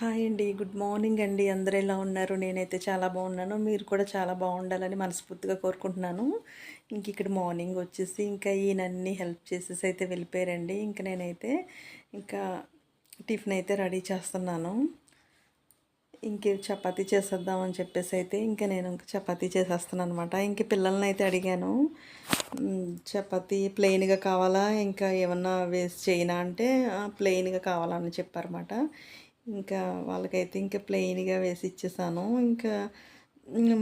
Hi అండి. Good morning అండి. అందరు ఎలా ఉన్నారు? నేనైతే చాలా బాగున్నాను. మీరు కూడా చాలా బాగుండాలని మనస్ఫూర్తిగా కోరుకుంటున్నాను. ఇంక ఇక్కడ మార్నింగ్ వచ్చేసి ఇంకా ఈయనన్నీ హెల్ప్ చేసేసి అయితే వెళ్ళిపోయారండి. ఇంకా నేనైతే ఇంకా టిఫిన్ అయితే రెడీ చేస్తున్నాను. ఇంక చపాతీ చేసేద్దామని చెప్పేసి అయితే ఇంకా నేను ఇంకా చపాతీ చేసేస్తున్నాను అనమాట ఇంక పిల్లల్ని అయితే అడిగాను. చపాతీ ప్లెయిన్గా కావాలా? ఇంకా ఏమన్నా వేస్ట్ చేయనా అంటే ప్లెయిన్గా కావాలని చెప్పారన్నమాట. ఇంకా వాళ్ళకైతే ఇంకా ప్లెయిన్గా వేసి ఇచ్చేసాను. ఇంకా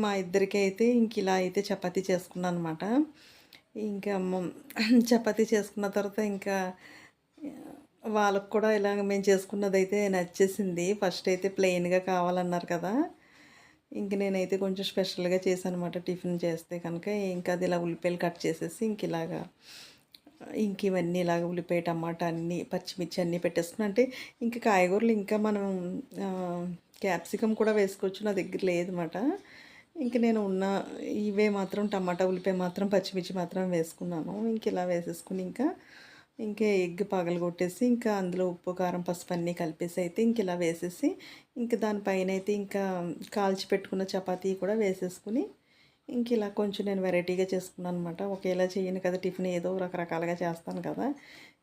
మా ఇద్దరికైతే ఇంక ఇలా అయితే చపాతీ చేసుకున్నాను అనమాట ఇంకా చపాతీ చేసుకున్న తర్వాత ఇంకా వాళ్ళకు కూడా ఇలాగ మేము చేసుకున్నది అయితే నచ్చేసింది. ఫస్ట్ అయితే ప్లెయిన్గా కావాలన్నారు కదా. ఇంక నేనైతే కొంచెం స్పెషల్గా చేశాను అనమాట టిఫిన్ చేస్తే కనుక. ఇంకా అది ఇలా ఉల్లిపాయలు కట్ చేసేసి ఇంక ఇలాగా ఇంక ఇవన్నీ ఇలాగ ఉల్లిపాయ టమాటా అన్నీ పచ్చిమిర్చి అన్నీ పెట్టేసుకున్నాను అంటే ఇంకా కాయగూరలు ఇంకా మనం క్యాప్సికమ్ కూడా వేసుకోవచ్చు. నా దగ్గర లేదన్నమాట ఇంక నేను ఉన్న ఇవే మాత్రం టమాటా ఉల్లిపాయ మాత్రం పచ్చిమిర్చి మాత్రం వేసుకున్నాను. ఇంక ఇలా వేసేసుకుని ఇంకా ఇంకా ఎగ్ పగలు కొట్టేసి ఇంకా అందులో ఉప్పు కారం పసుపు అన్నీ కలిపేసి అయితే ఇంక ఇలా వేసేసి ఇంక దానిపైన అయితే ఇంకా కాల్చి పెట్టుకున్న చపాతీ కూడా వేసేసుకుని ఇంక ఇలా కొంచెం నేను వెరైటీగా చేసుకున్నాను అనమాట ఒకేలా చేయను కదా టిఫిన్ ఏదో రకరకాలుగా చేస్తాను కదా.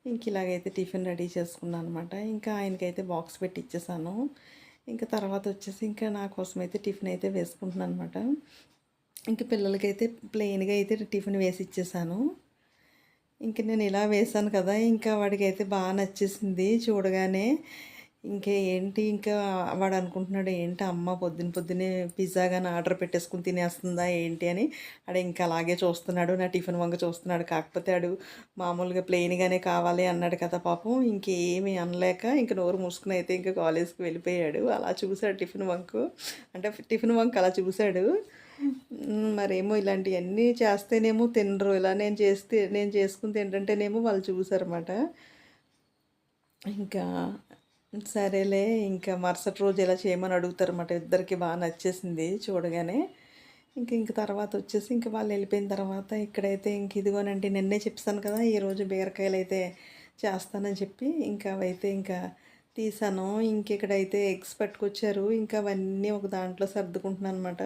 ఇంక ఇలాగైతే టిఫిన్ రెడీ చేసుకున్నాను అనమాట ఇంకా ఆయనకైతే బాక్స్ పెట్టి ఇచ్చేసాను ఇంకా తర్వాత వచ్చేసి ఇంకా నా కోసం అయితే టిఫిన్ అయితే వేసుకుంటున్నాను అనమాట ఇంకా పిల్లలకైతే ప్లెయిన్గా అయితే టిఫిన్ వేసి ఇచ్చేసాను ఇంక నేను ఇలా వేసాను కదా ఇంకా వాడికి అయితే బాగా నచ్చేసింది చూడగానే. ఇంకే ఏంటి ఇంకా వాడు అనుకుంటున్నాడు ఏంటి అమ్మ పొద్దున పొద్దునే పిజ్జా కానీ ఆర్డర్ పెట్టేసుకుని తినేస్తుందా ఏంటి అని? ఆడ ఇంకా అలాగే చూస్తున్నాడు నా టిఫిన్ వంక చూస్తున్నాడు. కాకపోతే ఆడు మామూలుగా ప్లెయిన్గానే కావాలి అన్నాడు కదా పాపం. ఇంకేమీ అనలేక ఇంక నోరు మూసుకుని అయితే ఇంకా కాలేజ్కి వెళ్ళిపోయాడు. అలా చూశాడు టిఫిన్ వంకు. అంటే టిఫిన్ వంక అలా చూశాడు. మరేమో ఇలాంటివన్నీ చేస్తేనేమో తినరు. ఇలా నేను చేస్తే నేను చేసుకుని తింటంటేనేమో వాళ్ళు చూసారన్నమాట ఇంకా సరేలే ఇంకా మరుసటి రోజు ఎలా చేయమని అడుగుతారన్నమాట. ఇద్దరికి బాగా నచ్చేసింది చూడగానే. ఇంక ఇంక తర్వాత వచ్చేసి ఇంక వాళ్ళు వెళ్ళిపోయిన తర్వాత ఇక్కడైతే ఇంక ఇదిగోనండి నిన్నే చెప్పాను కదా ఈరోజు బీరకాయలు అయితే చేస్తానని చెప్పి ఇంకా అవైతే ఇంకా తీసాను. ఇంక ఇక్కడైతే ఎగ్స్ పట్టుకొచ్చారు. ఇంకా అవన్నీ ఒక దాంట్లో సర్దుకుంటున్నాను అనమాట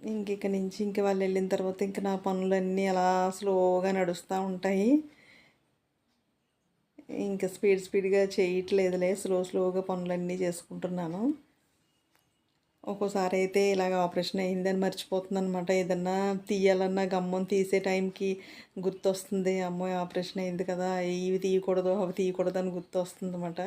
ఇంక ఇక్కడ నుంచి ఇంక వాళ్ళు వెళ్ళిన తర్వాత ఇంకా నా పనులన్నీ అలా స్లోగా నడుస్తూ ఉంటాయి. ఇంకా స్పీడ్ స్పీడ్గా చేయట్లేదులే. స్లో స్లోగా పనులన్నీ చేసుకుంటున్నాను. ఒక్కోసారి అయితే ఇలాగ ఆపరేషన్ అయిందని మర్చిపోతుంది అనమాట ఏదన్నా తీయాలన్నా గమ్మం తీసే టైంకి గుర్తొస్తుంది అమ్మో ఆపరేషన్ అయింది కదా ఇవి తీయకూడదు అవి తీయకూడదు అని గుర్తొస్తుంది అనమాట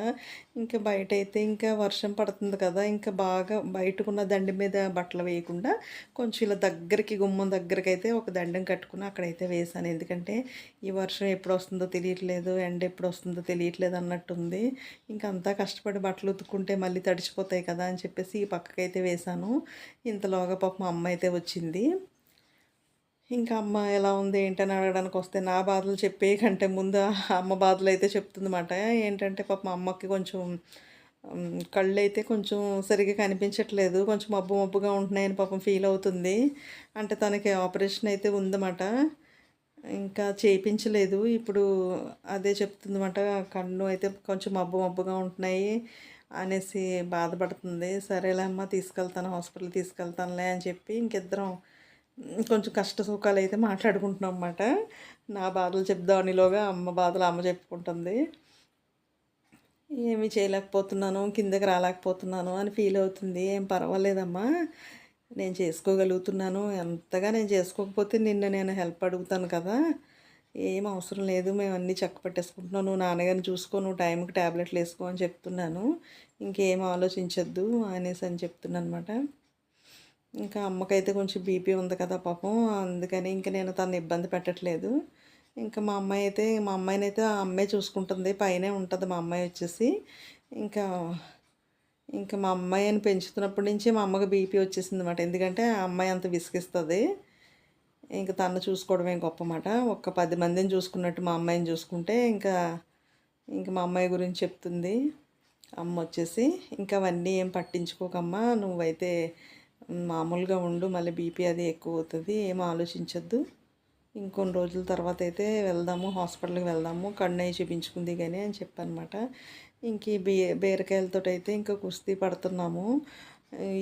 ఇంకా బయట అయితే ఇంకా వర్షం పడుతుంది కదా ఇంకా బాగా బయటకున్న దండి మీద బట్టలు వేయకుండా కొంచెం ఇలా దగ్గరికి గుమ్మం దగ్గరికి అయితే ఒక దండం కట్టుకుని అక్కడైతే వేసాను ఎందుకంటే ఈ వర్షం ఎప్పుడు వస్తుందో తెలియట్లేదు ఎండ ఎప్పుడు వస్తుందో తెలియట్లేదు అన్నట్టుంది. ఇంకా అంతా కష్టపడి బట్టలు ఉతుక్కుంటే మళ్ళీ తడిచిపోతాయి కదా అని చెప్పేసి ఈ పక్కకైతే వేశాను. ఇంతలోగా పాప మా అమ్మ అయితే వచ్చింది. ఇంకా అమ్మ ఎలా ఉంది ఏంటని అడగడానికి వస్తే నా బాధలు చెప్పే కంటే ముందు అమ్మ బాధలు అయితే చెప్తుందన్నమాట. ఏంటంటే పాప మా అమ్మకి కొంచెం కళ్ళు అయితే కొంచెం సరిగ్గా కనిపించట్లేదు. కొంచెం మబ్బు మబ్బుగా ఉంటున్నాయని పాపం ఫీల్ అవుతుంది. అంటే తనకి ఆపరేషన్ అయితే ఉందన్నమాట. ఇంకా చేయించలేదు ఇప్పుడు అదే చెప్తుందన్నమాట. కన్ను అయితే కొంచెం మబ్బు మబ్బుగా ఉంటున్నాయి. అనేసి బాధపడుతుంది. సరేలే అమ్మ తీసుకెళ్తాను హాస్పిటల్ తీసుకెళ్తానులే అని చెప్పి ఇంకిద్దరం కొంచెం కష్ట సుఖాలు అయితే మాట్లాడుకుంటున్నాం అన్నమాట. నా బాధలు చెప్దామనిలోగా అమ్మ బాధలు అమ్మ చెప్పుకుంటుంది. ఏమీ చేయలేకపోతున్నాను కిందకి రాలేకపోతున్నాను అని ఫీల్ అవుతుంది. ఏం పర్వాలేదమ్మా నేను చేసుకోగలుగుతున్నాను. ఎంతగా నేను చేసుకోకపోతే నిన్న నేను హెల్ప్ అడుగుతాను కదా. ఏం అవసరం లేదు మేము అన్నీ చక్క పెట్టేసుకుంటున్నాను నువ్వు నాన్నగారిని చూసుకో నువ్వు టైంకి ట్యాబ్లెట్లు వేసుకో అని చెప్తున్నాను. ఇంకేం ఆలోచించొద్దు అనేసి అని చెప్తున్నాను అనమాట ఇంకా అమ్మకైతే కొంచెం బీపీ ఉంది కదా పాపం అందుకని ఇంకా నేను తను ఇబ్బంది పెట్టట్లేదు. ఇంకా మా అమ్మాయి అయితే మా అమ్మాయిని అయితే ఆ అమ్మాయి చూసుకుంటుంది పైనే ఉంటుంది మా అమ్మాయి వచ్చేసి. ఇంకా ఇంకా మా అమ్మాయిని పెంచుతున్నప్పటి నుంచి మా అమ్మకి బీపీ వచ్చేసింది అనమాట ఎందుకంటే ఆ అమ్మాయి అంత విసిగిస్తుంది. ఇంకా తను చూసుకోవడమే గొప్ప మాట. ఒక్క పది మందిని చూసుకున్నట్టు మా అమ్మాయిని చూసుకుంటే ఇంకా ఇంకా మా అమ్మాయి గురించి చెప్తుంది. అమ్మ వచ్చేసి ఇంకా అవన్నీ ఏం పట్టించుకోకమ్మా నువ్వైతే మామూలుగా ఉండు మళ్ళీ బీపీ అది ఎక్కువ అవుతుంది ఏం ఆలోచించొద్దు. ఇంకొన్ని రోజుల తర్వాత అయితే వెళ్దాము హాస్పిటల్కి వెళ్దాము కన్నయ్య చూపించుకుంది కానీ అని చెప్పనమాట ఇంక బీ బీరకాయలతో అయితే ఇంకా కుస్తీ పడుతున్నాము.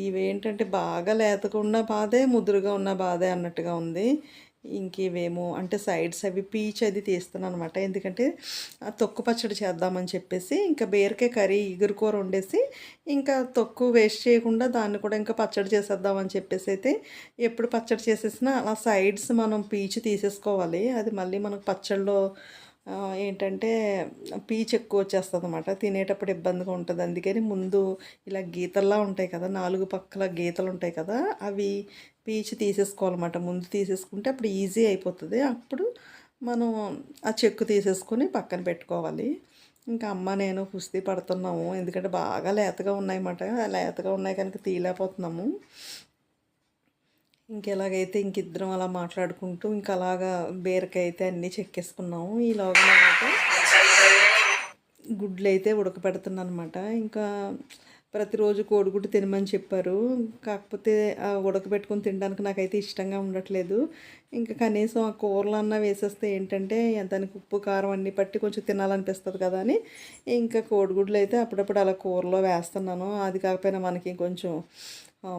ఇవేంటంటే బాగా లేతగా ఉన్న బాధే ముదురుగా ఉన్న బాధే అన్నట్టుగా ఉంది. ఇంకేవేమో అంటే సైడ్స్ అవి పీచ్ అది తీస్తున్నాను అనమాట ఎందుకంటే ఆ తొక్కు పచ్చడి చేద్దామని చెప్పేసి ఇంకా బీరకాయ కర్రీ ఇగురు కూర వండేసి ఇంకా తొక్కు వేస్ట్ చేయకుండా దాన్ని కూడా ఇంకా పచ్చడి చేసేద్దామని చెప్పేసి అయితే ఎప్పుడు పచ్చడి చేసేసినా అలా సైడ్స్ మనం పీచు తీసేసుకోవాలి. అది మళ్ళీ మనకు పచ్చడిలో ఏంటంటే పీచు ఎక్కువ వచ్చేస్తుంది అనమాట తినేటప్పుడు ఇబ్బందిగా ఉంటుంది. అందుకని ముందు ఇలా గీతల్లా ఉంటాయి కదా నాలుగు పక్కల గీతలు ఉంటాయి కదా అవి పీచు తీసేసుకోవాలన్నమాట. ముందు తీసేసుకుంటే అప్పుడు ఈజీ అయిపోతుంది. అప్పుడు మనం ఆ చెక్కు తీసేసుకొని పక్కన పెట్టుకోవాలి. ఇంకా అమ్మ నేను కుస్తీ పడుతున్నాము. ఎందుకంటే బాగా లేతగా ఉన్నాయన్నమాట. లేతగా ఉన్నాయి కనుక తీయలేకపోతున్నాము. ఇంకెలాగైతే ఇంకిద్దరం అలా మాట్లాడుకుంటూ ఇంకా అలాగా బీరకాయ అన్నీ చెక్కేసుకున్నాము. ఈ అయితే గుడ్లు అయితే ఉడకపెడుతున్నాను అనమాట ఇంకా ప్రతిరోజు కోడిగుడ్డు తినమని చెప్పారు. కాకపోతే ఆ ఉడకబెట్టుకొని తినడానికి నాకైతే ఇష్టంగా ఉండట్లేదు. ఇంకా కనీసం ఆ కూరలు అన్నా వేసేస్తే ఏంటంటే దానికి ఉప్పు కారం అన్నీ పట్టి కొంచెం తినాలనిపిస్తుంది కదా అని ఇంకా కోడిగుడ్లు అయితే అప్పుడప్పుడు అలా కూరలో వేస్తున్నాను. అది కాకపోయినా మనకి కొంచెం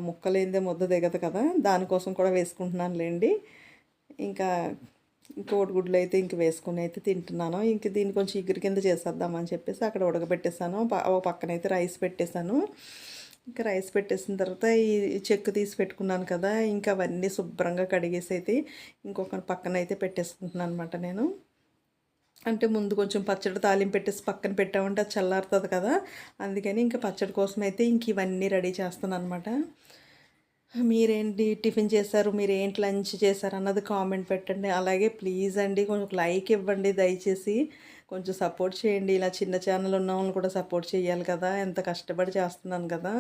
ముక్కలేందే ముద్ద దిగదు కదా. దానికోసం కూడా వేసుకుంటున్నానులేండి. ఇంకా కోడిగుడ్లు అయితే ఇంక వేసుకుని అయితే తింటున్నాను. ఇంక దీన్ని కొంచెం ఇగురు కింద చేసేద్దామని చెప్పేసి అక్కడ ఉడకబెట్టేసాను ఓ పక్కన అయితే రైస్ పెట్టేశాను. ఇంకా రైస్ పెట్టేసిన తర్వాత ఈ చెక్కు తీసి పెట్టుకున్నాను కదా. ఇంకా అవన్నీ శుభ్రంగా కడిగేసి అయితే ఇంకొక పక్కన అయితే పెట్టేసుకుంటున్నాను అనమాట నేను. అంటే ముందు కొంచెం పచ్చడి తాలింపు పెట్టేసి పక్కన పెట్టామంటే అది చల్లారుతుంది కదా. అందుకని ఇంకా పచ్చడి కోసం అయితే ఇంక ఇవన్నీ రెడీ చేస్తాను అనమాట మీరేంటి టిఫిన్ చేశారు? మీరు ఏంటి లంచ్ చేశారు? అన్నది కామెంట్ పెట్టండి. అలాగే ప్లీజ్ అండి కొంచెం లైక్ ఇవ్వండి దయచేసి. కొంచెం సపోర్ట్ చేయండి. ఇలా చిన్న ఛానల్ ఉన్న వాళ్ళని కూడా సపోర్ట్ చేయాలి కదా. ఎంత కష్టపడి చేస్తున్నాను కదా.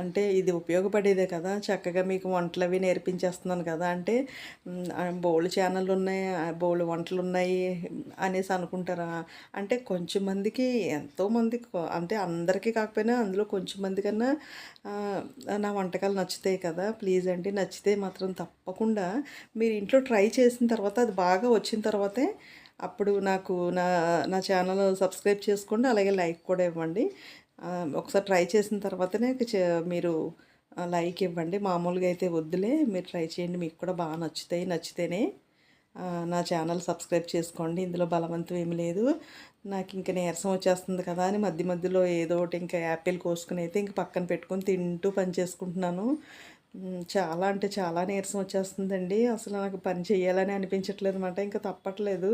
అంటే ఇది ఉపయోగపడేదే కదా చక్కగా మీకు వంటలు అవి నేర్పించేస్తున్నాను కదా అంటే బోళ్ళు ఛానళ్ళు ఉన్నాయి బోళ్ళు వంటలు ఉన్నాయి అనేసి అనుకుంటారా? అంటే కొంచెం మందికి ఎంతోమంది అంటే అందరికీ కాకపోయినా అందులో కొంచెం మంది కన్నా నా వంటకాలు నచ్చుతాయి కదా ప్లీజ్ అండి నచ్చితే మాత్రం తప్పకుండా మీరు ఇంట్లో ట్రై చేసిన తర్వాత అది బాగా వచ్చిన తర్వాతే అప్పుడు నాకు నా నా ఛానల్ సబ్స్క్రైబ్ చేసుకోండి అలాగే లైక్ కూడా ఇవ్వండి. ఒకసారి ట్రై చేసిన తర్వాతనే మీరు లైక్ ఇవ్వండి. మామూలుగా అయితే వద్దులే. మీరు ట్రై చేయండి. మీకు కూడా బాగా నచ్చుతాయి. నచ్చితేనే నా ఛానల్ సబ్స్క్రైబ్ చేసుకోండి. ఇందులో బలవంతం ఏమి లేదు. నాకు ఇంకా నీరసం వచ్చేస్తుంది కదా అని మధ్య మధ్యలో ఏదో ఒకటి ఇంకా యాపిల్ కోసుకుని అయితే ఇంక పక్కన పెట్టుకొని తింటూ పని చేసుకుంటున్నాను. చాలా అంటే చాలా నీరసం వచ్చేస్తుందండి. అసలు నాకు పని చేయాలని అనిపించట్లేదు అనమాట ఇంకా తప్పట్లేదు.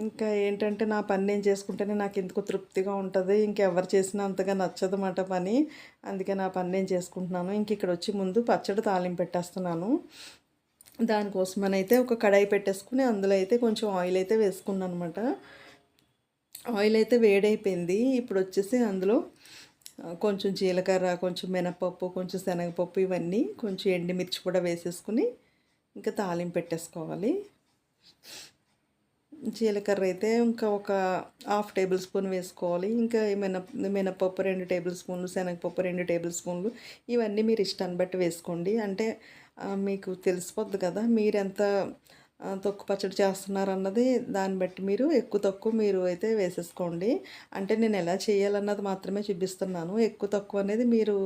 ఇంకా ఏంటంటే నా పని నేను చేసుకుంటేనే నాకు ఎందుకు తృప్తిగా ఉంటుంది. ఇంకెవరు చేసినా అంతగా నచ్చదు మాట పని. అందుకే నా పని నేను చేసుకుంటున్నాను. ఇంక ఇక్కడ వచ్చి ముందు పచ్చడి తాలింపు పెట్టేస్తున్నాను. దానికోసమని అయితే ఒక కడాయి పెట్టేసుకుని అందులో అయితే కొంచెం ఆయిల్ అయితే వేసుకున్నాను అనమాట ఆయిల్ అయితే వేడైపోయింది. ఇప్పుడు వచ్చేసి అందులో కొంచెం జీలకర్ర కొంచెం మినపప్పు కొంచెం శనగపప్పు ఇవన్నీ కొంచెం ఎండుమిర్చి కూడా వేసేసుకుని ఇంకా తాలింపు పెట్టేసుకోవాలి. జీలకర్ర అయితే ఇంకా ఒక హాఫ్ టేబుల్ స్పూన్ వేసుకోవాలి. ఇంకా మినప మినపప్పు రెండు టేబుల్ స్పూన్లు శనగపప్పు రెండు టేబుల్ స్పూన్లు ఇవన్నీ మీరు ఇష్టాన్ని బట్టి వేసుకోండి. అంటే మీకు తెలిసిపోద్ది కదా మీరు ఎంత తొక్కు పచ్చడి చేస్తున్నారు అన్నది దాన్ని బట్టి మీరు ఎక్కువ తక్కువ మీరు అయితే వేసేసుకోండి. అంటే నేను ఎలా చేయాలన్నది మాత్రమే చూపిస్తున్నాను. ఎక్కువ తక్కువ అనేది మీరు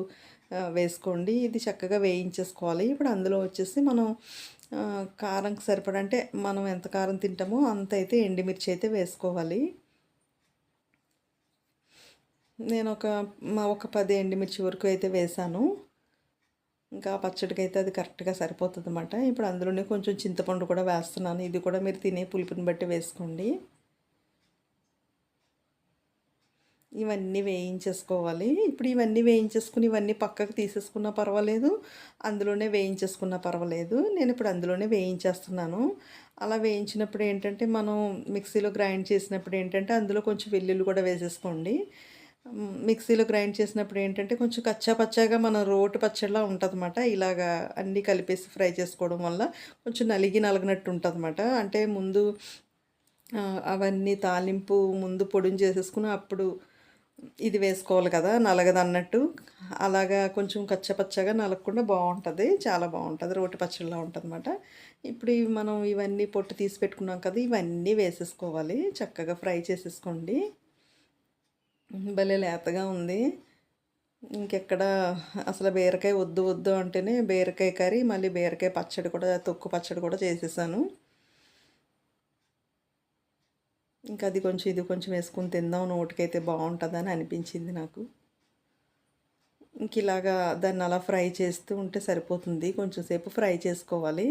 వేసుకోండి. ఇది చక్కగా వేయించేసుకోవాలి. ఇప్పుడు అందులో వచ్చేసి మనం కారంకి సరిపడా అంటే మనం ఎంత కారం తింటామో అంత అయితే ఎండిమిర్చి అయితే వేసుకోవాలి. నేను ఒక మా ఒక పది ఎండుమిర్చి వరకు అయితే వేసాను. ఇంకా పచ్చడికి అయితే అది కరెక్ట్గా సరిపోతుంది అనమాట ఇప్పుడు అందులోనే కొంచెం చింతపండు కూడా వేస్తున్నాను. ఇది కూడా మీరు తినే పులుపుని బట్టి వేసుకోండి. ఇవన్నీ వేయించేసుకోవాలి. ఇప్పుడు ఇవన్నీ వేయించేసుకుని ఇవన్నీ పక్కకు తీసేసుకున్నా పర్వాలేదు. అందులోనే వేయించేసుకున్నా పర్వాలేదు. నేను ఇప్పుడు అందులోనే వేయించేస్తున్నాను. అలా వేయించినప్పుడు ఏంటంటే మనం మిక్సీలో గ్రైండ్ చేసినప్పుడు ఏంటంటే అందులో కొంచెం వెల్లుల్లి కూడా వేసేసుకోండి. మిక్సీలో గ్రైండ్ చేసినప్పుడు ఏంటంటే కొంచెం కచ్చా పచ్చాగా మన రోటి పచ్చడిలా ఉంటుందన్నమాట. ఇలాగా అన్నీ కలిపేసి ఫ్రై చేసుకోవడం వల్ల కొంచెం నలిగి నలగనట్టు ఉంటుందన్నమాట. అంటే ముందు అవన్నీ తాలింపు ముందు పొడిని చేసేసుకుని అప్పుడు ఇది వేసుకోవాలి కదా నలగదు అన్నట్టు అలాగా కొంచెం కచ్చపచ్చగా నలగకుండా బాగుంటుంది చాలా బాగుంటుంది రోటి పచ్చడిలా ఉంటుంది అనమాట ఇప్పుడు మనం ఇవన్నీ పొట్టు తీసి పెట్టుకున్నాం కదా ఇవన్నీ వేసేసుకోవాలి. చక్కగా ఫ్రై చేసేసుకోండి. భలే లేతగా ఉంది. ఇంకెక్కడ అసలు బీరకాయ వద్దు వద్దు అంటేనే బీరకాయ కర్రీ మళ్ళీ బీరకాయ పచ్చడి కూడా తొక్కు పచ్చడి కూడా చేసేసాను. ఇంకా అది కొంచెం ఇది కొంచెం వేసుకుని తిందాం నోటికైతే బాగుంటుందని అనిపించింది నాకు. ఇంక ఇలాగా దాన్ని అలా ఫ్రై చేస్తూ ఉంటే సరిపోతుంది. కొంచెం సేపు ఫ్రై చేసుకోవాలి.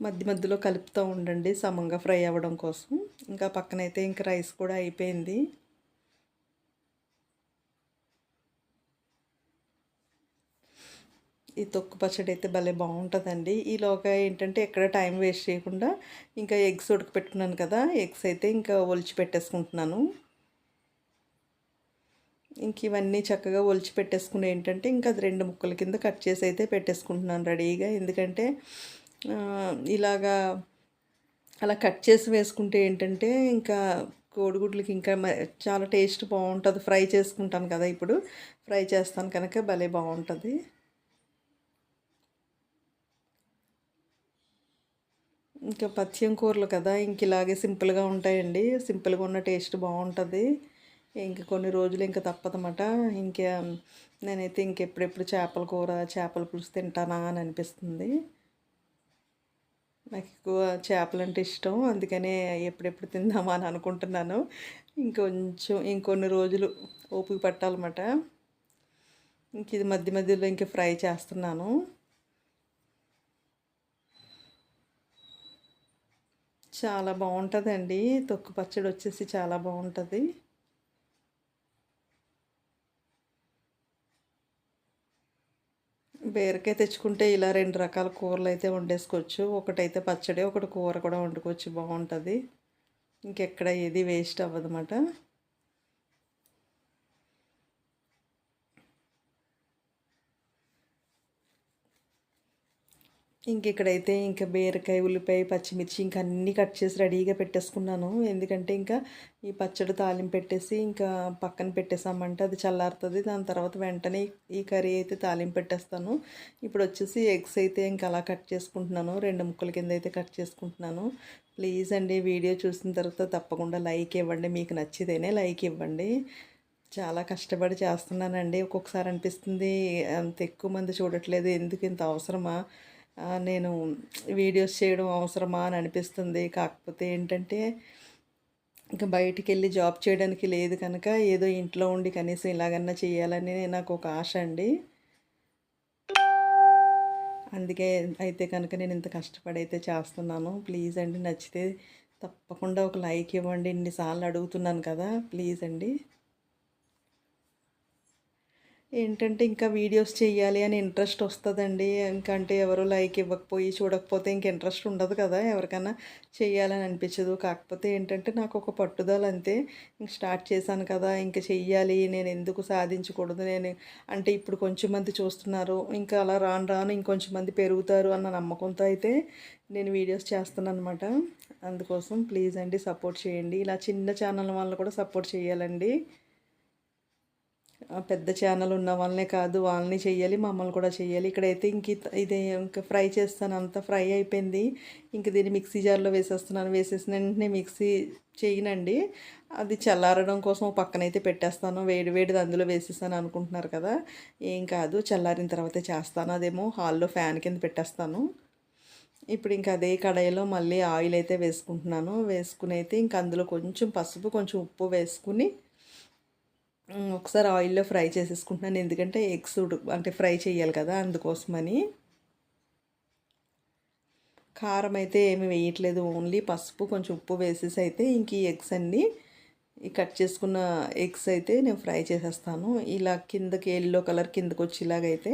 మధ్య మధ్యలో కలుపుతూ ఉండండి సమంగా ఫ్రై అవ్వడం కోసం. ఇంకా పక్కనైతే ఇంకా రైస్ కూడా అయిపోయింది. ఈ తొక్కు పచ్చడి అయితే భలే బాగుంటుందండి. ఈలోగా ఏంటంటే ఎక్కడ టైం వేస్ట్ చేయకుండా ఇంకా ఎగ్స్ ఉడకపెట్టుకున్నాను కదా ఎగ్స్ అయితే ఇంకా ఒలిచి పెట్టేసుకుంటున్నాను. ఇంక ఇవన్నీ చక్కగా ఒలిచి పెట్టేసుకుని ఏంటంటే ఇంకా అది రెండు ముక్కల కింద కట్ చేసి అయితే పెట్టేసుకుంటున్నాను రెడీగా. ఎందుకంటే ఇలాగా అలా కట్ చేసి వేసుకుంటే ఏంటంటే ఇంకా కోడిగుడ్లకి ఇంకా చాలా టేస్ట్ బాగుంటుంది. ఫ్రై చేసుకుంటాను కదా ఇప్పుడు. ఫ్రై చేస్తాను కనుక భలే బాగుంటుంది. ఇంకా పథ్యం కూరలు కదా ఇంక ఇలాగే సింపుల్గా ఉంటాయండి. సింపుల్గా ఉన్న టేస్ట్ బాగుంటుంది ఇంక కొన్ని రోజులు ఇంకా తప్పదన్నమాట. ఇంకా నేనైతే ఇంకెప్పుడెప్పుడు చేపల కూర చేపల పులుసు తింటానా అని అనిపిస్తుంది. నాకు ఎక్కువ చేపలు అంటే ఇష్టం. అందుకనే ఎప్పుడెప్పుడు తిందామా అని అనుకుంటున్నాను. ఇంకొంచెం ఇంకొన్ని రోజులు ఓపిక పట్టాలన్నమాట. ఇంక ఇది మధ్య మధ్యలో ఇంక ఫ్రై చేస్తున్నాను. చాలా బాగుంటుందండి. తొక్కు పచ్చడి వచ్చేసి చాలా బాగుంటుంది. బీరకాయ తెచ్చుకుంటే ఇలా రెండు రకాల కూరలు అయితే వండేసుకోవచ్చు. ఒకటైతే పచ్చడి ఒకటి కూర కూడా వండుకోవచ్చు. బాగుంటుంది. ఇంకెక్కడ ఏది వేస్ట్ అవ్వదు ఇంకెక్కడైతే ఇంకా బీరకాయ ఉల్లిపాయ పచ్చిమిర్చి ఇంకా అన్నీ కట్ చేసి రెడీగా పెట్టేసుకున్నాను. ఎందుకంటే ఇంకా ఈ పచ్చడి తాలింపు పెట్టేసి ఇంకా పక్కన పెట్టేసామంటే అది చల్లారుతుంది. దాని తర్వాత వెంటనే ఈ కర్రీ అయితే తాలింపు పెట్టేస్తాను. ఇప్పుడు వచ్చేసి ఎగ్స్ అయితే ఇంకా అలా కట్ చేసుకుంటున్నాను. రెండు ముక్కల కింద అయితే కట్ చేసుకుంటున్నాను. ప్లీజ్ అండి వీడియో చూసిన తర్వాత తప్పకుండా లైక్ ఇవ్వండి. మీకు నచ్చితేనే లైక్ ఇవ్వండి. చాలా కష్టపడి చేస్తున్నానండి. ఒక్కొక్కసారి అనిపిస్తుంది అంత ఎక్కువ మంది చూడట్లేదు ఎందుకు ఇంత అవసరమా? నేను వీడియోస్ చేయడం అవసరమా అని అనిపిస్తుంది. కాకపోతే ఏంటంటే ఇంకా బయటికి వెళ్ళి జాబ్ చేయడానికి లేదు కనుక ఏదో ఇంట్లో ఉండి కనీసం ఇలాగన్నా చేయాలని నాకు ఒక ఆశ అండి. అందుకే అయితే కనుక నేను ఇంత కష్టపడి అయితే చేస్తున్నాను. ప్లీజ్ అండి నచ్చితే తప్పకుండా ఒక లైక్ ఇవ్వండి. ఇన్నిసార్లు అడుగుతున్నాను కదా ప్లీజ్ అండి. ఏంటంటే ఇంకా వీడియోస్ చేయాలి అని ఇంట్రెస్ట్ వస్తుందండి. ఇంకంటే ఎవరు లైక్ ఇవ్వకపోయి చూడకపోతే ఇంక ఇంట్రెస్ట్ ఉండదు కదా. ఎవరికైనా చేయాలని అనిపించదు. కాకపోతే ఏంటంటే నాకు ఒక పట్టుదల అంతే. ఇంక స్టార్ట్ చేశాను కదా ఇంక చెయ్యాలి. నేను ఎందుకు సాధించకూడదు? నేను అంటే ఇప్పుడు కొంచెం మంది చూస్తున్నారు. ఇంకా అలా రాను రాను ఇంకొంచెం మంది పెరుగుతారు అన్న నమ్మకంతో అయితే నేను వీడియోస్ చేస్తాను అనమాట అందుకోసం ప్లీజ్ అండి సపోర్ట్ చేయండి. ఇలా చిన్న ఛానల్ వాళ్ళు కూడా సపోర్ట్ చేయాలండి. పెద్ద ఛానల్ ఉన్న వాళ్ళనే కాదు వాళ్ళని చెయ్యాలి మమ్మల్ని కూడా చెయ్యాలి. ఇక్కడైతే ఇంక ఇది ఇంకా ఫ్రై చేస్తాను. అంతా ఫ్రై అయిపోయింది. ఇంక దీన్ని మిక్సీ జార్లో వేసేస్తున్నాను. వేసేసిన వెంటనే మిక్సీ చేయనండి. అది చల్లారడం కోసం పక్కనైతే పెట్టేస్తాను. వేడి వేడిది అందులో వేసేస్తాను అనుకుంటున్నారు కదా. ఏం కాదు చల్లారిన తర్వాతే చేస్తాను. అదేమో హాల్లో ఫ్యాన్ కింద పెట్టేస్తాను. ఇప్పుడు ఇంకా అదే కడాయిలో మళ్ళీ ఆయిల్ అయితే వేసుకుంటున్నాను. వేసుకుని అయితే ఇంకా అందులో కొంచెం పసుపు కొంచెం ఉప్పు వేసుకుని ఒకసారి ఆయిల్లో ఫ్రై చేసేసుకుంటున్నాను. ఎందుకంటే ఎగ్స్ అంటే ఫ్రై చేయాలి కదా అందుకోసమని. కారం అయితే ఏమి వేయట్లేదు ఓన్లీ పసుపు కొంచెం ఉప్పు వేసేసి అయితే ఇంక ఈ ఎగ్స్ అన్నీ ఈ కట్ చేసుకున్న ఎగ్స్ అయితే నేను ఫ్రై చేసేస్తాను. ఇలా కిందకి ఎల్లో కలర్ కిందకు వచ్చేలాగైతే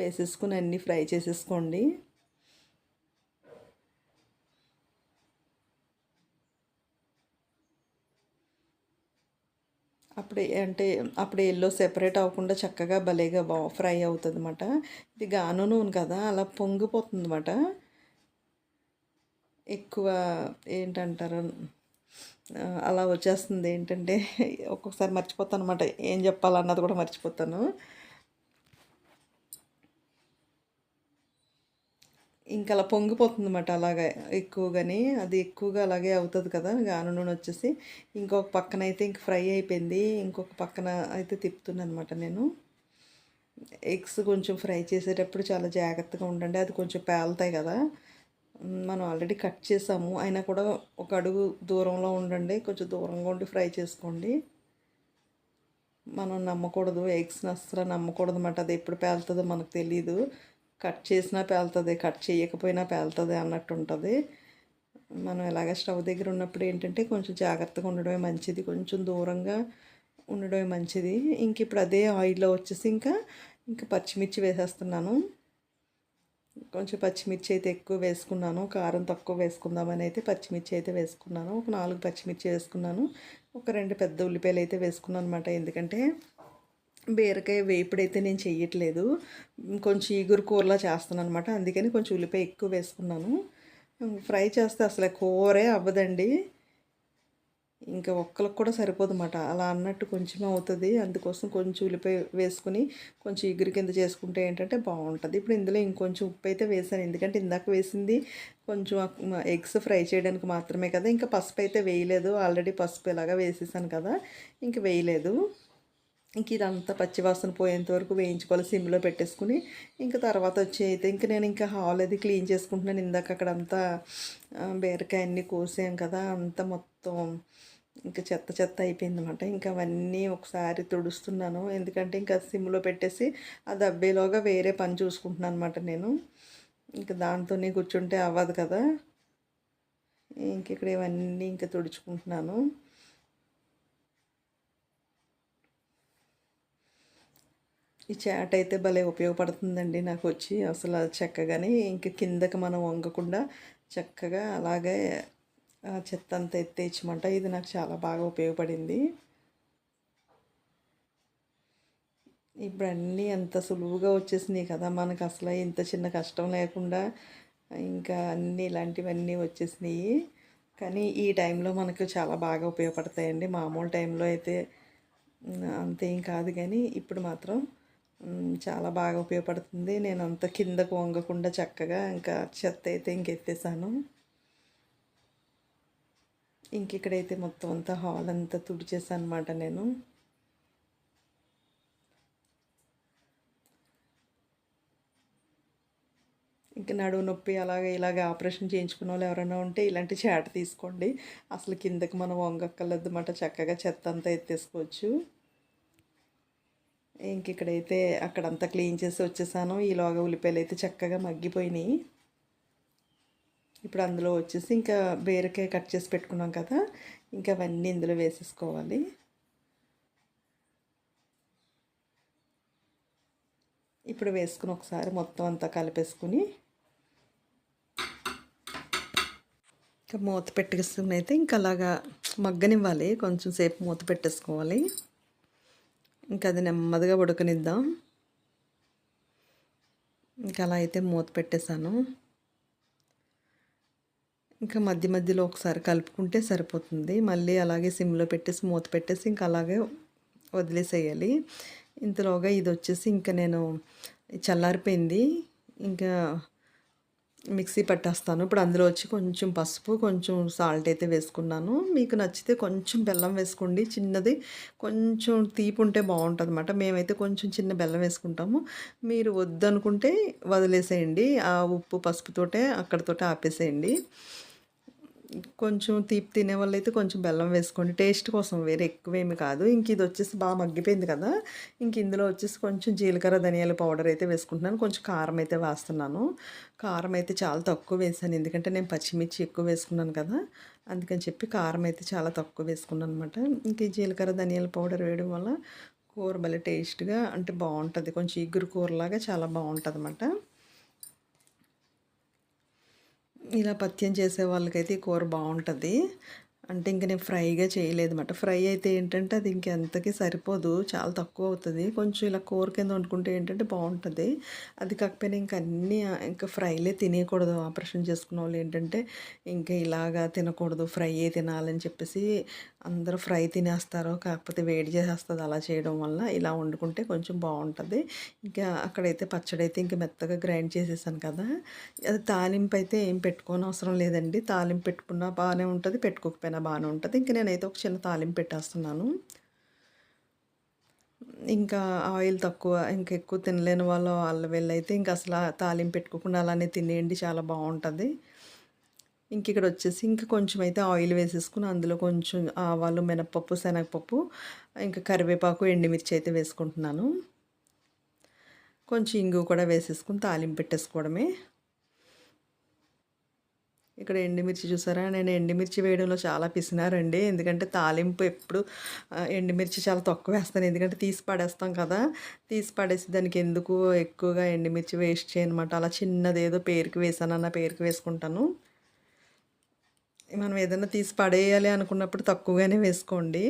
వేసేసుకుని అన్నీ ఫ్రై చేసేసుకోండి. అప్పుడే అంటే అప్పుడు ఎల్లో సెపరేట్ అవ్వకుండా చక్కగా భలేగా బా ఫ్రై అవుతుంది అనమాట ఇది గాను నూనె కదా అలా పొంగిపోతుంది అనమాట ఎక్కువ ఏంటంటారు? అలా వచ్చేస్తుంది ఏంటంటే ఒక్కొక్కసారి మర్చిపోతాను అనమాట ఏం చెప్పాలన్నది కూడా మర్చిపోతాను. ఇంకా అలా పొంగిపోతుంది అనమాట అలాగే ఎక్కువగాని. అది ఎక్కువగా అలాగే అవుతుంది కదా గాను నూనె వచ్చేసి. ఇంకొక పక్కన అయితే ఇంక ఫ్రై అయిపోయింది. ఇంకొక పక్కన అయితే తిప్పుతున్నాను అనమాట నేను. ఎగ్స్ కొంచెం ఫ్రై చేసేటప్పుడు చాలా జాగ్రత్తగా ఉండండి. అది కొంచెం పేలుతాయి కదా. మనం ఆల్రెడీ కట్ చేసాము. అయినా కూడా ఒక అడుగు దూరంలో ఉండండి. కొంచెం దూరంగా ఉండి ఫ్రై చేసుకోండి. మనం నమ్మకూడదు. ఎగ్స్ని అస్సలు నమ్మకూడదు అన్నమాట అది ఎప్పుడు పేలుతుందో మనకు తెలియదు కట్ చేసినా పేలుతుంది కట్ చేయకపోయినా పేలుతుంది అన్నట్టు ఉంటుంది మనం ఎలాగ స్టవ్ దగ్గర ఉన్నప్పుడు ఏంటంటే కొంచెం జాగ్రత్తగా ఉండడమే మంచిది. కొంచెం దూరంగా ఉండడమే మంచిది. ఇంక ఇప్పుడు అదే ఆయిల్లో వచ్చేసి ఇంకా ఇంకా పచ్చిమిర్చి వేసేస్తున్నాను. కొంచెం పచ్చిమిర్చి అయితే ఎక్కువ వేసుకున్నాను. కారం తక్కువ వేసుకుందామని అయితే పచ్చిమిర్చి అయితే వేసుకున్నాను. ఒక నాలుగు పచ్చిమిర్చి వేసుకున్నాను. ఒక రెండు పెద్ద ఉల్లిపాయలు అయితే వేసుకున్నాను అనమాట ఎందుకంటే బీరకాయ వేపుడైతే నేను చేయట్లేదు కొంచెం ఈగురు కూరలా చేస్తాను అనమాట అందుకని కొంచెం ఉల్లిపాయ ఎక్కువ వేసుకున్నాను. ఫ్రై చేస్తే అసలు కూరే అవ్వదండి. ఇంకా ఒక్కరికి కూడా సరిపోదు అన్నమాట అలా అన్నట్టు కొంచెం అవుతుంది. అందుకోసం కొంచెం ఉల్లిపాయ వేసుకుని కొంచెం ఎగురు కింద చేసుకుంటే ఏంటంటే బాగుంటుంది. ఇప్పుడు ఇందులో ఇంకొంచెం ఉప్పు అయితే వేసాను. ఎందుకంటే ఇందాక వేసింది కొంచెం ఎగ్స్ ఫ్రై చేయడానికి మాత్రమే కదా. ఇంకా పసుపు అయితే వేయలేదు. ఆల్రెడీ పసుపు ఇలాగా వేసేసాను కదా. ఇంక వేయలేదు. ఇంక ఇదంతా పచ్చివాసన పోయేంత వరకు వేయించుకోవాలి సిమ్లో పెట్టేసుకుని. ఇంకా తర్వాత వచ్చి అయితే ఇంక నేను ఇంకా హాల్ అది క్లీన్ చేసుకుంటున్నాను. ఇందాక అక్కడ అంతా బీరకాయ అన్నీ కోసాం కదా అంతా మొత్తం ఇంకా చెత్త చెత్త అయిపోయింది అనమాట ఇంకా అవన్నీ ఒకసారి తుడుస్తున్నాను. ఎందుకంటే ఇంకా సిమ్లో పెట్టేసి అది అబ్బేలోగా వేరే పని చూసుకుంటున్నాను అనమాట నేను. ఇంకా దాంతోనే కూర్చుంటే అవ్వదు కదా. ఇంక ఇక్కడ ఇవన్నీ ఇంకా తుడుచుకుంటున్నాను. ఈ చాట్ అయితే భలే ఉపయోగపడుతుందండి నాకు వచ్చి అసలు చక్కగానే ఇంక కిందకి మనం వంగకుండా చక్కగా అలాగే చెత్త అంతా ఎత్తేయచ్చమంట. ఇది నాకు చాలా బాగా ఉపయోగపడింది. ఇప్పుడు అన్నీ ఎంత సులువుగా వచ్చేసినాయి కదా మనకు అసలు ఇంత చిన్న కష్టం లేకుండా ఇంకా అన్నీ ఇలాంటివన్నీ వచ్చేసినాయి. కానీ ఈ టైంలో మనకు చాలా బాగా ఉపయోగపడతాయండి. మామూలు టైంలో అయితే అంతేం కాదు. కానీ ఇప్పుడు మాత్రం చాలా బాగా ఉపయోగపడుతుంది. నేను అంత కిందకు వంగకుండా చక్కగా ఇంకా చెత్త అయితే ఇంకెత్తేసాను. ఇంక ఇక్కడైతే మొత్తం అంతా హాల్ అంతా తుడిచేసాను అనమాట నేను. ఇంకా నడువు నొప్పి అలాగే ఇలాగ ఆపరేషన్ చేయించుకున్న వాళ్ళు ఎవరైనా ఉంటే ఇలాంటి చాట తీసుకోండి. అసలు కిందకి మనం వంగక్కర్లేదు మాట చక్కగా చెత్త అంతా ఎత్తేసుకోవచ్చు. ఇంక ఇక్కడైతే అక్కడంతా క్లీన్ చేసి వచ్చేసాను. ఈలోగా ఉల్లిపాయలు అయితే చక్కగా మగ్గిపోయినాయి. ఇప్పుడు అందులో వచ్చేసి ఇంకా బీరకాయ కట్ చేసి పెట్టుకున్నాం కదా ఇంకా అవన్నీ ఇందులో వేసేసుకోవాలి. ఇప్పుడు వేసుకుని ఒకసారి మొత్తం అంతా కలిపేసుకుని ఇంకా మూత పెట్టేసుకుని అయితే ఇంకా అలాగా మగ్గనివ్వాలి. కొంచెం సేపు మూత పెట్టేసుకోవాలి. ఇంకా అది నెమ్మదిగా ఉడకనిద్దాం. ఇంకా అలా అయితే మూత పెట్టేశాను. ఇంకా మధ్య మధ్యలో ఒకసారి కలుపుకుంటే సరిపోతుంది. మళ్ళీ అలాగే సిమ్లో పెట్టేసి మూత పెట్టేసి ఇంకా అలాగే వదిలేసేయాలి. ఇంతలోగా ఇది వచ్చేసి ఇంకా నేను చల్లారిపోయింది. ఇంకా మిక్సీ పట్టేస్తాను. ఇప్పుడు అందులో వచ్చి కొంచెం పసుపు కొంచెం సాల్ట్ అయితే వేసుకున్నాను. మీకు నచ్చితే కొంచెం బెల్లం వేసుకోండి. చిన్నది కొంచెం తీపి ఉంటే బాగుంటుంది అనమాట మేమైతే కొంచెం చిన్న బెల్లం వేసుకుంటాము. మీరు వద్దనుకుంటే వదిలేసేయండి. ఆ ఉప్పు పసుపుతోటే అక్కడితోటే ఆపేసేయండి. కొంచెం తీపి తినే వాళ్ళు అయితే కొంచెం బెల్లం వేసుకోండి. టేస్ట్ కోసం వేరే ఎక్కువేమి కాదు. ఇంక ఇది వచ్చేసి బాగా మగ్గిపోయింది కదా. ఇంక ఇందులో వచ్చేసి కొంచెం జీలకర్ర ధనియాల పౌడర్ అయితే వేసుకుంటున్నాను. కొంచెం కారం అయితే వేస్తున్నాను. కారం అయితే చాలా తక్కువ వేసాను. ఎందుకంటే నేను పచ్చిమిర్చి ఎక్కువ వేసుకున్నాను కదా. అందుకని చెప్పి కారం అయితే చాలా తక్కువ వేసుకున్నాను అనమాట ఇంక ఈ జీలకర్ర ధనియాల పౌడర్ వేయడం వల్ల కూర భలే టేస్ట్గా అంటే బాగుంటుంది. కొంచెం ఇగురు కూరలాగా చాలా బాగుంటుంది అన్నమాట ఇలా పత్యం చేసే వాళ్ళకైతే ఈ కూర బాగుంటుంది. అంటే ఇంక నేను ఫ్రైగా చేయలేదన్నమాట. ఫ్రై అయితే ఏంటంటే అది ఇంకెంతకి సరిపోదు. చాలా తక్కువ అవుతుంది. కొంచెం ఇలా కూర కింద వండుకుంటే ఏంటంటే బాగుంటుంది. అది కాకపోయినా ఇంక అన్నీ ఇంకా ఫ్రైలే తినేయకూడదు. ఆపరేషన్ చేసుకున్న వాళ్ళు ఏంటంటే ఇంకా ఇలాగా తినకూడదు. ఫ్రైయే తినాలని చెప్పేసి అందరూ ఫ్రై తినేస్తారు. కాకపోతే వేడి చేసేస్తుంది అలా చేయడం వల్ల ఇలా వండుకుంటే కొంచెం బాగుంటుంది. ఇంకా అక్కడైతే పచ్చడి అయితే ఇంకా మెత్తగా గ్రైండ్ చేసేసాను కదా. అది తాలింపు అయితే ఏం పెట్టుకోని అవసరం లేదండి. తాలింపు పెట్టుకున్నా బాగానే ఉంటుంది. పెట్టుకోకపోయినా బాగానే ఉంటుంది. ఇంకా నేనైతే ఒక చిన్న తాలింపు పెట్టేస్తున్నాను. ఇంకా ఆయిల్ తక్కువ ఇంకా ఎక్కువ తినలేని వాళ్ళు వాళ్ళ వెళ్ళైతే ఇంకా అసలు తాలింపు పెట్టుకోకుండా అలానే తినేయండి చాలా బాగుంటుంది. ఇంక ఇక్కడ వచ్చేసి ఇంకా కొంచెం అయితే ఆయిల్ వేసేసుకుని అందులో కొంచెం ఆవాలు మినపప్పు శనగపప్పు ఇంకా కరివేపాకు ఎండుమిర్చి అయితే వేసుకుంటున్నాను. కొంచెం ఇంగు కూడా వేసేసుకుని తాలింపు పెట్టేసుకోవడమే. ఇక్కడ ఎండుమిర్చి చూసారా? నేను ఎండుమిర్చి వేయడంలో చాలా పిసినారండి. ఎందుకంటే తాలింపు ఎప్పుడు ఎండుమిర్చి చాలా తక్కువ వేస్తాను. ఎందుకంటే తీసి పడేస్తాం కదా. తీసి పడేసి దానికి ఎందుకు ఎక్కువగా ఎండుమిర్చి వేస్ట్ చేయనమాట. అలా చిన్నది ఏదో పేరుకి వేసాను అన్న పేరుకి వేసుకుంటాను. మనం ఏదైనా తీసి పడేయాలి అనుకున్నప్పుడు తక్కువగానే వేసుకోండి.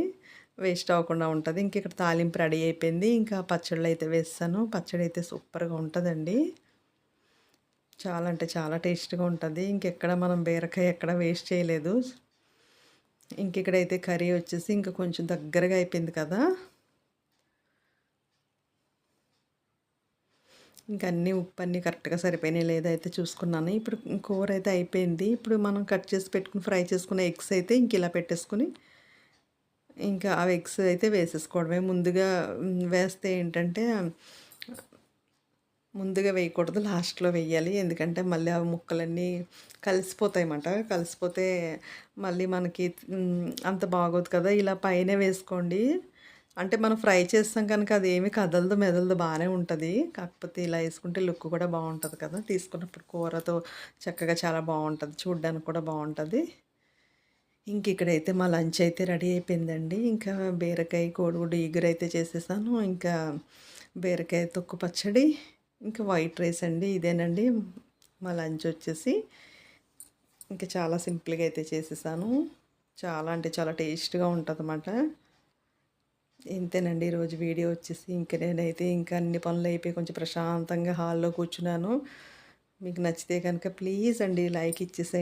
వేస్ట్ అవ్వకుండా ఉంటుంది. ఇంక ఇక్కడ తాలింపు రెడీ అయిపోయింది. ఇంకా పచ్చళ్ళు అయితే వేస్తాను. పచ్చడి అయితే సూపర్గా ఉంటుందండి. చాలా అంటే చాలా టేస్ట్గా ఉంటుంది. ఇంకెక్కడ మనం బీరకాయ ఎక్కడ వేస్ట్ చేయలేదు. ఇంక ఇక్కడైతే కర్రీ వచ్చేసి ఇంకా కొంచెం దగ్గరగా అయిపోయింది కదా. ఇంకా అన్నీ ఉప్పు అన్నీ కరెక్ట్గా సరిపోయినాయి. లేదైతే చూసుకున్నాను. ఇప్పుడు కూర అయితే అయిపోయింది. ఇప్పుడు మనం కట్ చేసి పెట్టుకుని ఫ్రై చేసుకున్న ఎగ్స్ అయితే ఇంక ఇలా పెట్టేసుకుని ఇంకా ఆ ఎగ్స్ అయితే వేసేసుకోవడమే. ముందుగా వేస్తే ఏంటంటే ముందుగా వేయకూడదు లాస్ట్లో వేయాలి. ఎందుకంటే మళ్ళీ ఆ ముక్కలన్నీ కలిసిపోతాయి అన్నమాట కలిసిపోతే మళ్ళీ మనకి అంత బాగోదు కదా. ఇలా పైన వేసుకోండి. అంటే మనం ఫ్రై చేస్తాం కనుక అది ఏమి కదలదు మెదలదు బాగానే ఉంటుంది. కాకపోతే ఇలా వేసుకుంటే లుక్ కూడా బాగుంటుంది కదా. తీసుకున్నప్పుడు కూరతో చక్కగా చాలా బాగుంటుంది. చూడ్డానికి కూడా బాగుంటుంది. ఇంక ఇక్కడైతే మా లంచ్ అయితే రెడీ అయిపోయిందండి. ఇంకా బీరకాయ కోడిగుడ్డు ఈగురు అయితే చేసేసాను. ఇంకా బీరకాయ తొక్కు పచ్చడి ఇంకా వైట్ రైస్ అండి ఇదేనండి. మా లంచ్ వచ్చేసి ఇంకా చాలా సింపుల్గా అయితే చేసేసాను. చాలా అంటే చాలా టేస్ట్గా ఉంటుంది అన్నమాట ఇంతేనండి ఈరోజు వీడియో వచ్చేసి. ఇంకా నేనైతే ఇంకా అన్ని పనులు అయిపోయి కొంచెం ప్రశాంతంగా హాల్లో కూర్చున్నాను. మీకు నచ్చితే కనుక ప్లీజ్ అండి లైక్ ఇచ్చేసేయండి.